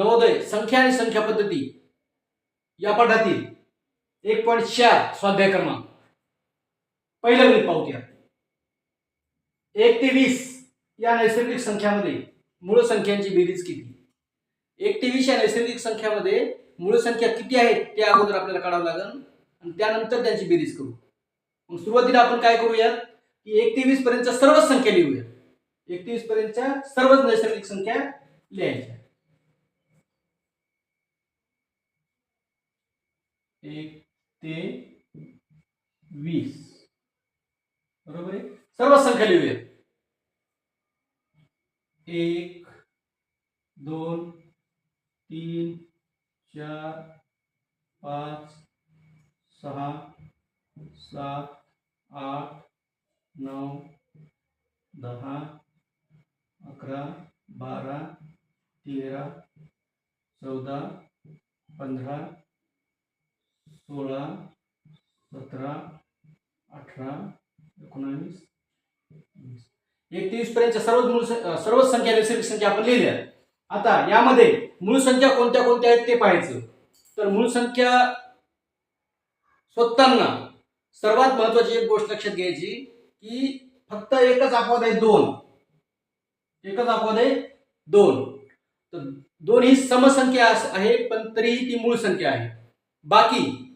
नवोदय संख्या आणि संख्या पद्धती या पाठातील एक पॉईंट चार स्वाध्याय क्रमांक. पहिलं गणित पाहूया. एक ते वीस या नैसर्गिक संख्यामध्ये मूळ संख्यांची बेरीज किती? एक ते वीस या नैसर्गिक संख्यामध्ये मूळ संख्या किती आहेत ते अगोदर आपल्याला काढावं लागेल. आणि त्यानंतर त्यांची बेरीज करू. मग सुरुवातीला आपण काय करूयात? की एक ते वीस पर्यंतच्या सर्वच संख्या लिहूया एक ते वीस पर्यंतच्या सर्वच नैसर्गिक संख्या लिहायच्या. एक ते वीस. बरोबर आहे? सर्व संख्या लिहूया एक दोन तीन चार पाच सहा सात आठ नऊ दहा अकरा बारा तेरा चौदा पंधरा सोळा सतरा अठरा एकोणावीस वीस. एक ते सर्वच मूळ सं- सर्वच संख्या नैसर्गिक संख्या आपण लिहिल्या. आता यामध्ये मूळ संख्या कोणत्या कोणत्या आहेत ते पाहायचं. तर मूळ संख्या स्वतःना सर्वात महत्वाची एक गोष्ट लक्षात घ्यायची की फक्त एकच अपवाद आहे दोन. एकच अपवाद आहे दोन. तर दोन ही समसंख्या अस- आहे पण तरीही ती मूळ संख्या आहे. बाकी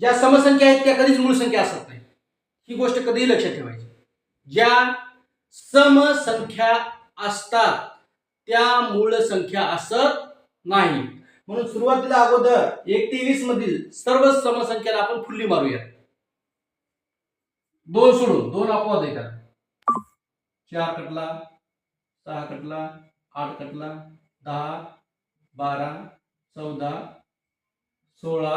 ज्या समसंख्या आहेत त्या कधीच मूळ संख्या असत नाही. ही गोष्ट कधीही लक्षात ठेवायची. ज्या समसंख्या असतात त्या मूळ संख्या असत नाही. म्हणून सुरुवातीला अगोदर एक ते वीस मधील सर्व समसंख्याला आपण फुल्ली मारूया दोन सोडून दोन अपवाद येतात चार कटला सहा कटला आठ कटला दहा बारा चौदा सोळा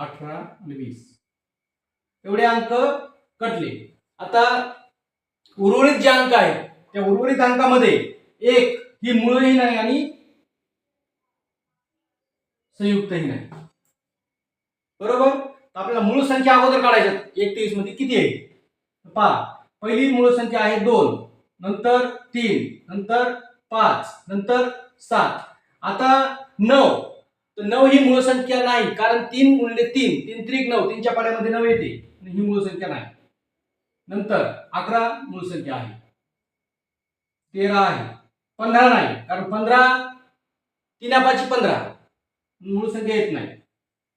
अठरा आणि वीस. एवढे अंक कटले. आता उर्वरित जे अंक आहेत त्या उर्वरित अंकामध्ये एक ही मूळही नाही आणि संयुक्तही नाही. बरोबर? आपल्याला मूळ संख्या अगोदर काढायच्या एक तेवीसमध्ये किती आहे? पहा पहिली मूळ संख्या आहे दोन नंतर तीन नंतर पाच नंतर सात. आता नऊ. तर नऊ ही मूळ संख्या नाही कारण तीन मूल्य तीन तीन त्रिक नऊ तीनच्या पाड्यामध्ये नऊ येते. ही मूळ संख्या नाही. नंतर अकरा मूळ संख्या आहे. तेरा आहे. पंधरा नाही कारण पंधरा तीनापाची पंधरा. मूळ संख्या येत नाही.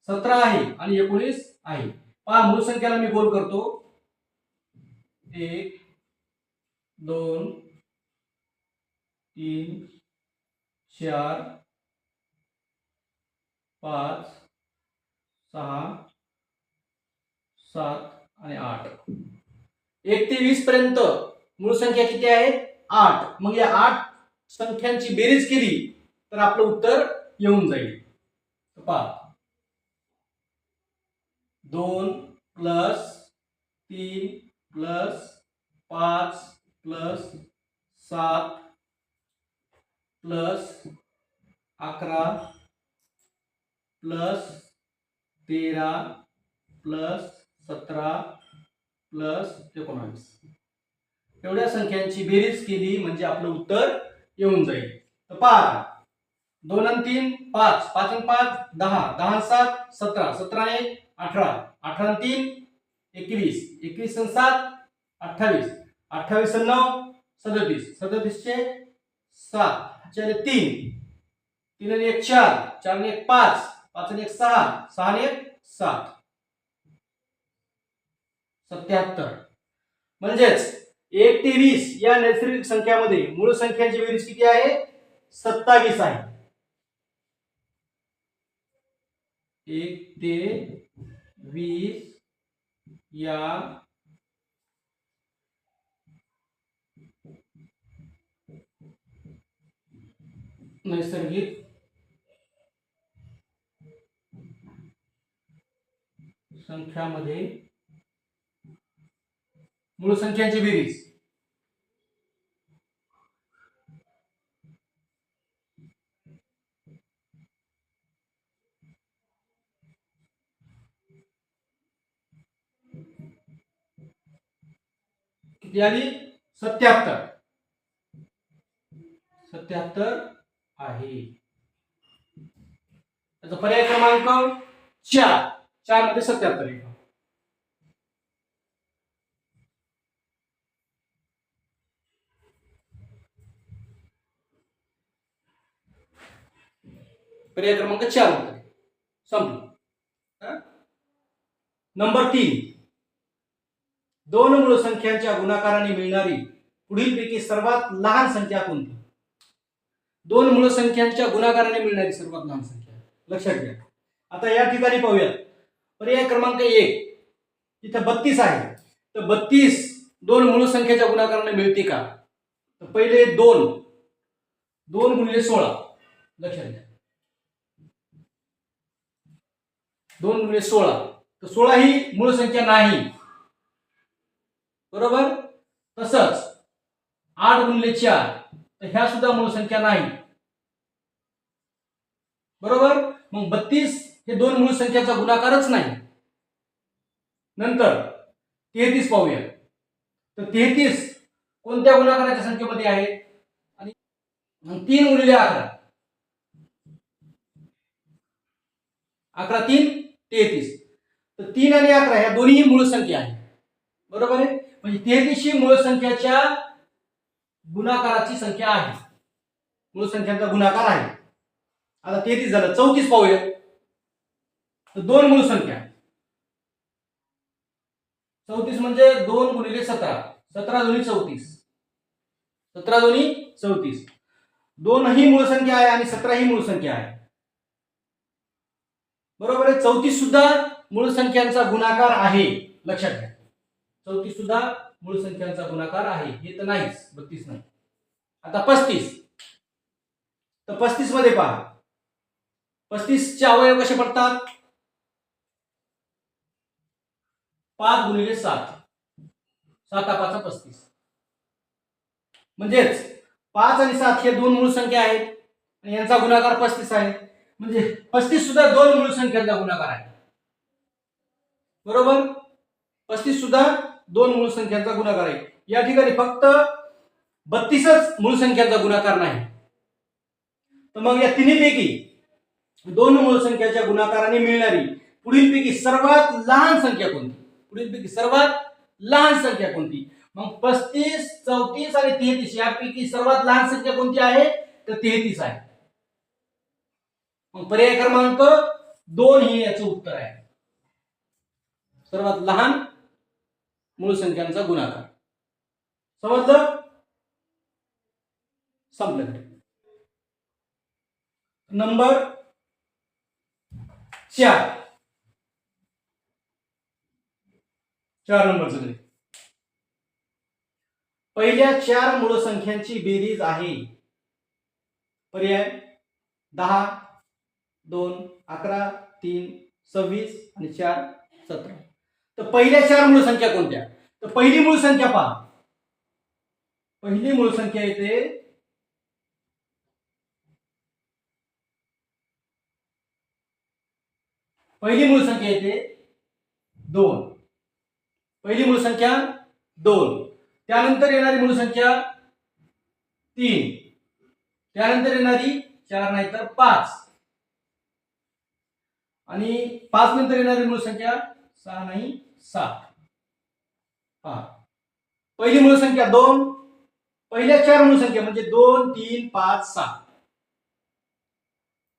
सतरा आहे आणि एकोणीस आहे. पहा मूळ संख्याला मी गोल करतो. एक दोन तीन चार पाच सहा सात आणि आठ. एक ते वीस पर्यंत मूळ संख्या किती आहेत आठ. मग या आठ संख्यांची बेरीज केली तर आपलं उत्तर येऊन जाईल. पाच पहा. दोन प्लस तीन प्लस पाच प्लस सात प्लस अकरा प्लस तेरा प्लस सतरा प्लस एकोणावीस. एवढ्या संख्यांची बेरीज केली म्हणजे आपलं उत्तर येऊन जाईल. तर पहा. दोन आणि तीन पाच. पाच आणि पाच दहा. दहा सात सतरा. सतरा एक अठरा. अठरा आणि तीन एकवीस. एकवीस आणि सात अठ्ठावीस. अठ्ठावीस आणि नऊ सदतीस. सदतीसचे सात. चार तीन. तीन आणि एक चार. चार आणि एक पाच. पाच एक सहा. सहा एक सात. सत्याहत्तर. म्हणजेच एक ते वीस या नैसर्गिक संख्यामध्ये मूळ संख्यांची बेरीज किती आहे? सत्तावीस आहे. एक ते वीस या नैसर्गिक संख्यामध्ये मूळ संख्यांची बेरीज. किती आली? सत्याहत्तर. सत्याहत्तर आहे. त्याचा पर्याय क्रमांक चार. चारमध्ये सत्याहत्तर येईल पर्याय क्रमांक चार उत्तर संपलं. नंबर तीन. दोन मूळ संख्यांच्या गुणाकाराने मिळणारी पुढीलपैकी सर्वात लहान संख्या कोणती? दोन मूळ संख्यांच्या गुणाकाराने मिळणारी सर्वात लहान संख्या. लक्षात घ्या. आता या ठिकाणी पाहूयात. पर्याय क्रमांक एक. इथं बत्तीस आहे. तर बत्तीस दोन मूळ संख्येच्या गुणाकाराने मिळते का? तर पहिले दोन. दोन गुणिले सोळा. लक्षात घ्या. दोन गुणिले सोळा. तर सोळा ही मूळ संख्या नाही. बरोबर? तसंच आठ गुणिले चार. तर ह्या सुद्धा मूळ संख्या नाही. बरोबर? मग बत्तीस हे दोन मूळ संख्याचा गुणाकारच नाही. नंतर तेहतीस पाहूया. तर तेहतीस कोणत्या गुणाकाराच्या संख्येमध्ये आहे? आणि तीन गुणिले अकरा. अकरा तीन तेहतीस. तर तीन आणि अकरा ह्या दोन्ही मूळ संख्या आहेत. बरोबर आहे? म्हणजे तेहतीस ही मूळ संख्याच्या गुणाकाराची संख्या आहे. मूळ संख्यांचा गुणाकार आहे. आता तेहतीस झालं. चौतीस पाहूया. तर दोन मूळ संख्या. चौतीस म्हणजे दोन गुणिले सतरा. सतरा दोन्ही चौतीस. सतरा दोन्ही चौतीस. दोन ही मूळ संख्या आहे आणि सतरा ही मूळ संख्या आहे. बरोबर आहे? चौतीस सुद्धा मूळ संख्यांचा गुणाकार आहे. लक्षात घ्या. चौतीस सुद्धा मूळ संख्यांचा गुणाकार आहे. हे तर नाहीच. बत्तीस नाही. आता पस्तीस. तर पस्तीसमध्ये पहा. पस्तीसचे अवयव कसे पडतात? पाच गुणिले सात. सात पाचा पस्तीस. म्हणजेच पाच आणि सात हे दोन मूळ संख्या आहेत. आणि यांचा गुणाकार पस्तीस आहे. म्हणजे पस्तीस सुद्धा दोन मूळ संख्यांचा गुणाकार आहे. बरोबर? पस्तीस सुद्धा दोन मूळ संख्यांचा गुणाकार आहे. या ठिकाणी फक्त बत्तीसच मूळ संख्यांचा गुणाकार नाही. तर मग या तिन्हीपैकी दोन मूळ संख्याच्या गुणाकाराने मिळणारी पुढीलपैकी सर्वात लहान संख्या कोणती? पुढीलपैकी सर्वात लहान संख्या कोणती? मग पस्तीस चौतीस आणि तेहतीस यापैकी सर्वात लहान संख्या कोणती आहे? तर तेहतीस आहे. मग पर्याय क्रमांक दोन हे याचं उत्तर आहे. सर्वात लहान मूळ संख्यांचा गुणाकार. समजलं? संपलं नंबर चार. चार नंबरचं गणित पहिल्या चार मूळ संख्यांची बेरीज आहे. पर्याय दहा दोन अकरा तीन सव्वीस आणि चार सतरा. तर पहिल्या चार मूळ संख्या कोणत्या? तर पहिली मूळ संख्या पहा. पहिली मूळ संख्या येते पहिली मूळ संख्या येते दोन. पहिली मूळ संख्या दोन. त्यानंतर येणारी मूळ संख्या तीन. त्यानंतर येणारी चार नाही तर पाच. आणि पाच नंतर येणारी मूळ संख्या सहा नाही सात. हा. पहिली मूळ संख्या दोन. पहिल्या चार मूळ संख्या म्हणजे दोन तीन पाच सात.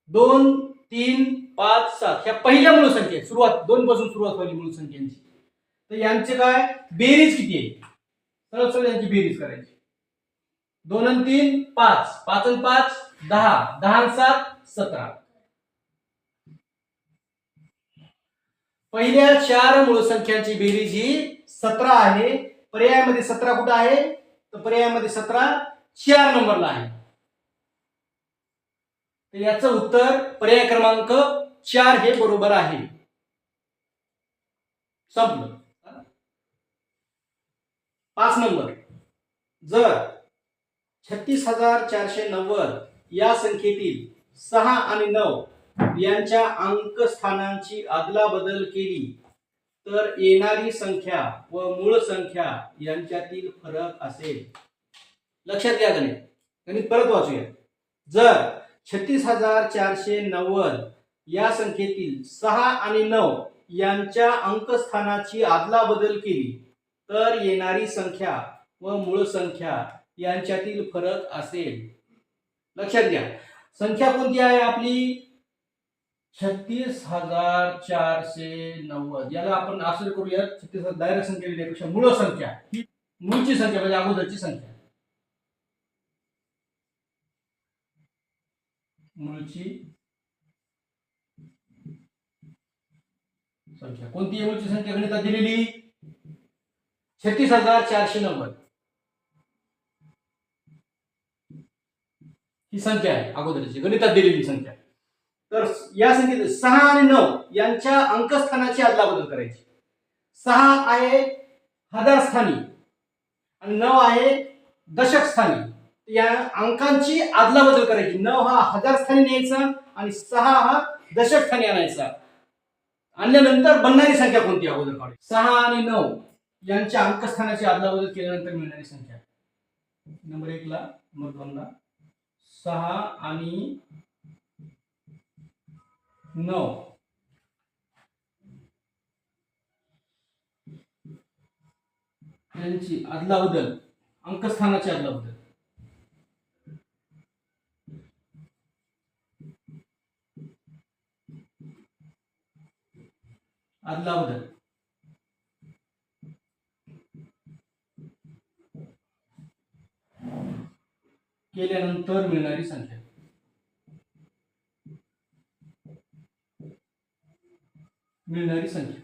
दोन तीन पाच सात. ह्या पहिल्या मूळ संख्या सुरुवात दोन पासून सुरुवात पहिली मूळ संख्यांची. तर यांचे काय? बेरीज किती आहे? सरळ सरळ यांची बेरीज करायची. दोन आणि तीन पाच. पाच आणि पाच दहा. दहा आणि सात सतरा. पहिल्या चार मूळ संख्यांची बेरीज ही सतरा आहे. पर्यायामध्ये सतरा कुठं आहे? तर पर्यायामध्ये सतरा चार नंबरला आहे. तर याचं उत्तर पर्याय क्रमांक चार हे बरोबर आहे. संपलं. पाच नंबर. जर छत्तीस हजार चारशे नव्वद या संख्येतील सहा आणि नऊ यांच्या अंकस्थानांची अदलाबदल केली तर येणारी संख्या व मूळ संख्या यांच्यातील फरक असेल. लक्षात घ्या गणित. गणित परत वाचूया. जर छत्तीस हजार चारशे नव्वद या संख्येतील सहा आणि नऊ यांच्या अंकस्थानाची आदलाबदल केली तर येणारी संख्या व मूळ संख्या यांच्यातील फरक असेल. लक्षात घ्या. संख्या कोणती आहे आपली? छत्तीस हजार चारशे नव्वद. याला आपण आश्चर्य करूया छत्तीस हजार डायरेक्ट संख्या लिहिण्यापेक्षा मूळ संख्या ही मूळची संख्या म्हणजे अगोदरची संख्या. मूळची संख्या. कोणती आहे मूळची संख्या? गणितात दिलेली? छत्तीस हजार चारशे नव्वद. ही संख्या आहे अगोदरची. गणितात दिलेली संख्या. तर या संख्येत सहा आणि नऊ यांच्या अंकस्थानाची अदलाबदल करायची. सहा आहे हजार स्थानी आणि नऊ आहे दशक स्थानी या अंकांची अदलाबदल करायची. नऊ हा हजार स्थानी न्यायचा आणि सहा हा दशक स्थानी आणायचा. आणल्यानंतर बनणारी संख्या कोणती अगोदर? काढायची सहा आणि नऊ. यांच्या अंकस्थानाची अदलाबदल केल्यानंतर मिळणारी संख्या. नंबर एकला नंबर दोनला सहा आणि नऊ. यांची अदलाबदल अंकस्थानाची अदलाबदल. अदलाबदल. केल्यानंतर मिळणारी संख्या. मिळणारी संख्या.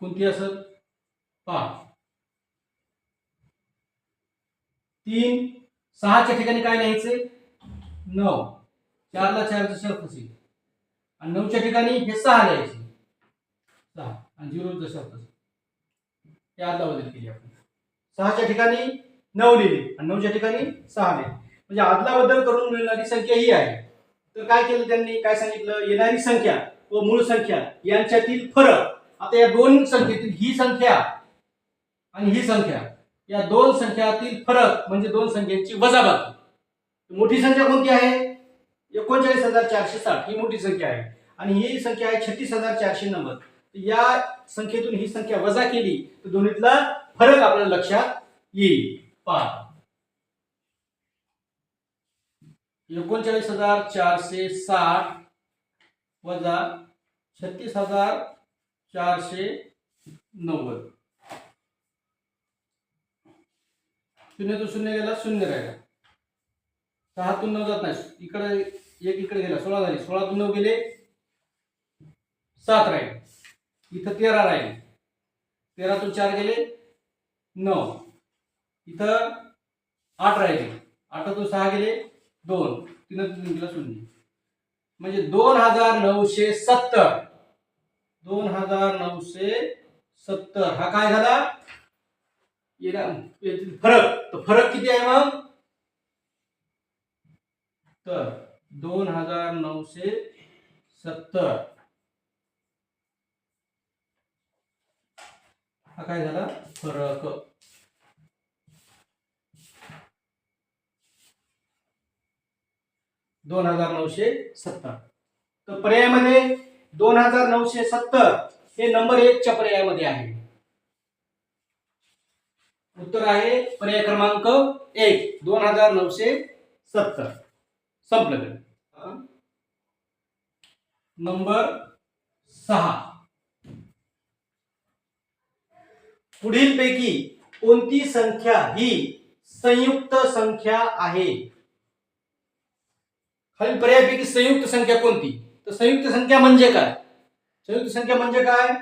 कोणती असत पहा. तीन सहाच्या ठिकाणी काय लिहायचे नऊ. चारला चारचं शर्त असेल आणि नऊच्या ठिकाणी हे सहा लिहायचे. सहा. आणि झिरो शर्त असेल हे आदलाबदल केली आपण. सहाच्या ठिकाणी नऊ लिहिले. आणि नऊच्या ठिकाणी सहा लिहिले. म्हणजे आदलाबदल करून मिळणारी संख्या ही आहे. तर काय केलं त्यांनी? काय सांगितलं? येणारी संख्या व मूळ संख्या यांच्यातील फरक. आता या दोन संख्येतील ही संख्या आणि ही संख्या या दोन संख्यातील फरक म्हणजे दोन संख्यांची वजाबाकी. मोठी संख्या कोणती आहे? एकोणचाळीस हजार चारशे साठ. ही मोठी संख्या आहे. आणि ही संख्या आहे छत्तीस हजार चारशे नव्वद. या संख्येतून ही संख्या वजा केली तर दोन्हीतला फरक आपल्या लक्षात येईल. पहा. एकोणचाळीस हजार चारशे साठ वजा छत्तीस हजार चारशे नव्वद. शून्य तो शून्य गेला शून्य राहिला. सहातून नऊ जात नाही. इकडे एक इकडे गेला सोळा झाली. सोळातून नऊ गेले सात राहील. इथं तेरा राहील. तेरातून चार गेले नऊ. इथं आठ राहिले. आठातून सहा गेले दोन. तीनातून तीन गेला शून्य. म्हणजे दोन हजार नऊशे सत्तर. दोन हजार नऊशे सत्तर. हा काय झाला? येणार- फरक. तर फरक किती आहे मग? तर दोन हजार नऊशे सत्तर. हा काय झाला? फरक. दोन हजार नऊशे सत्तर. तर पर्यायामध्ये दोन हजार नऊशे सत्तर हे नंबर एकच्या पर्यायामध्ये आहे. उत्तर आहे पर्याय क्रमांक एक दोन हजार नऊशे सत्तर. संपलं. नंबर सहा. पुढीलपैकी कोणती संख्या ही संयुक्त संख्या आहे? खालील पर्यायापैकी संयुक्त संख्या कोणती? तर संयुक्त संख्या म्हणजे काय? संयुक्त संख्या म्हणजे काय?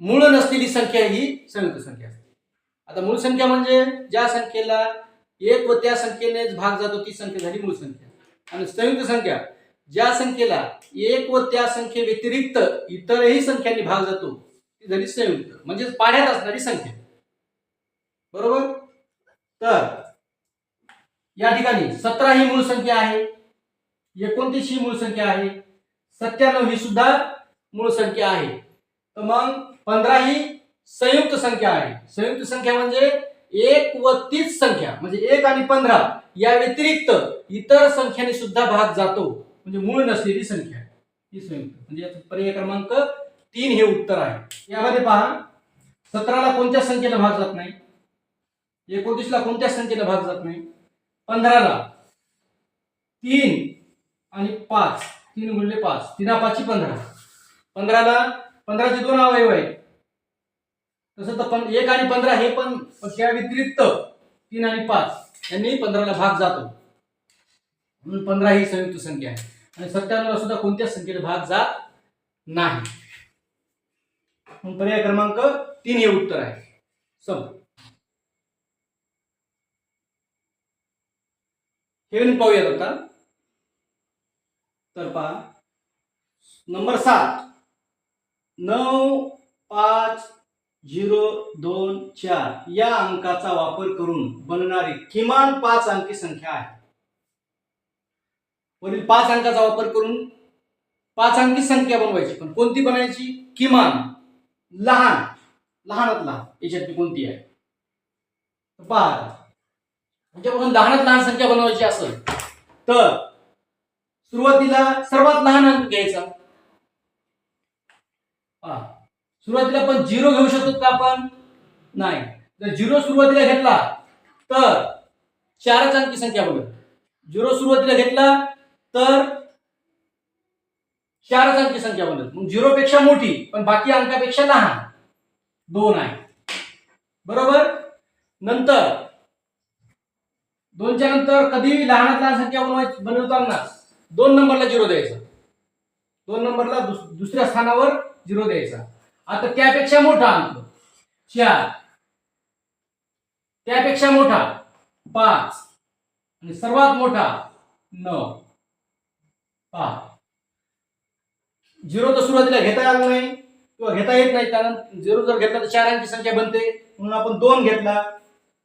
मूळ नसलेली संख्या ही संयुक्त संख्या असते. आता मूळ संख्या म्हणजे ज्या संख्येला एक व त्या संख्येनेच भाग जातो ती संख्या झाली मूळ संख्या. आणि संयुक्त संख्या ज्या संख्येला एक व त्या संख्ये व्यतिरिक्त इतरही संख्यांनी भाग जातो ती झाली संयुक्त म्हणजे पाण्यात असणारी संख्या. बरोबर? तर या ठिकाणी सतरा ही मूळ संख्या आहे एकोणतीस ही मूळ संख्या आहे सत्त्याण्णव ही सुद्धा मूळ संख्या आहे. तर मग पंधरा ही संयुक्त संख्या आहे. संयुक्त संख्या म्हणजे एक व तीच संख्या म्हणजे एक आणि पंधरा. या व्यतिरिक्त इतर संख्याने सुद्धा भाग जातो. म्हणजे मूळ नसलेली संख्या ही संयुक्त. म्हणजे याचा पर्याय क्रमांक तीन हे उत्तर आहे. यामध्ये पहा सतराला कोणत्या संख्येला भाग जात नाही? एकोणतीसला कोणत्या संख्येला भाग जात नाही? पंधराला. तीन आणि पाच. तीन गुणले पाच. तीना पाचची पंधरा. पंधराला पंधराचे दोन अवयव आहेत. तसं तर पण एक आणि पंधरा हे पण पण त्या व्यतिरिक्त तीन आणि पाच यांनी पंधराला भाग जातो. म्हणून पंधरा ही संयुक्त संख्या आहे. आणि सत्त्याण्णवला सुद्धा कोणत्याच संख्येला भाग जात नाही? मग पर्याय क्रमांक तीन हे उत्तर आहे. सम हे पाहूयात आता. तर पहा. नंबर सात. नऊ पाच झिरो दोन चार या अंकाचा वापर करून बनणारी किमान पाच अंकी संख्या आहे. वरील पाच अंकाचा वापर करून पाच अंकी संख्या बनवायची. पण कोणती बनायची? किमान. लहान लहानात लहान. याच्यातली कोणती आहे? तर म्हणजे त्याच्यापासून लहानात लहान संख्या बनवायची असेल तर सुरुवातीला सर्वात लहान अंक घ्यायचा. पहा सुरुवातीला आपण झिरो घेऊ शकतो का आपण? नाही. जर झिरो सुरुवातीला घेतला तर चारच अंकी संख्या बनत झिरो सुरुवातीला घेतला तर चारच अंकी संख्या बनत मग झिरो पेक्षा मोठी पण बाकी अंकापेक्षा लहान. दोन आहे. बरोबर? नंतर. दोनच्या नंतर कधीही लहानात लहान संख्या बनवायची बनवताना दोन नंबरला झिरो द्यायचा. दोन नंबरला दुस- दुसऱ्या स्थानावर झिरो द्यायचा. आता त्यापेक्षा मोठा अंक. चार. त्यापेक्षा मोठा. पाच. आणि सर्वात मोठा नऊ. पहा झिरो तर सुरुवातीला घेता आला नाही किंवा घेता येत नाही कारण झिरो जर घेतला तर चार अंकी संख्या बनते. म्हणून आपण दोन घेतला.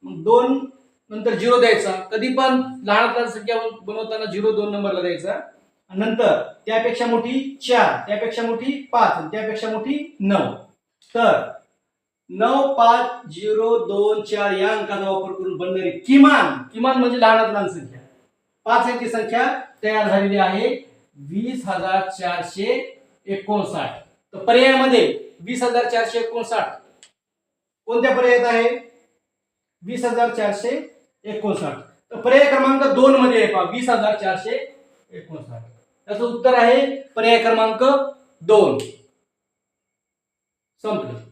मग दोन नंतर झिरो द्यायचा. कधी पण लहानात लहान संख्या बनवताना झिरो दोन नंबरला द्यायचा. नंतर त्यापेक्षा मोठी चार त्यापेक्षा मोठी पाच आणि त्यापेक्षा मोठी नऊ. तर नऊ पाच झिरो दोन चार या अंकाचा वापर करून बनणारी किमान किमान म्हणजे लहानात लहान संख्या. पाच अंकी संख्या तयार झालेली आहे. वीस हजार चारशे एकोणसाठ. तर पर्यायामध्ये वीस हजार चारशे एकोणसाठ. कोणत्या पर्यायात आहे? वीस हजार चारशे एकोणसाठ. तर पर्याय क्रमांक दोन मध्ये आहे पहा वीस हजार चारशे एकोणसाठ. त्याचं उत्तर आहे पर्याय क्रमांक दोन. संपलं.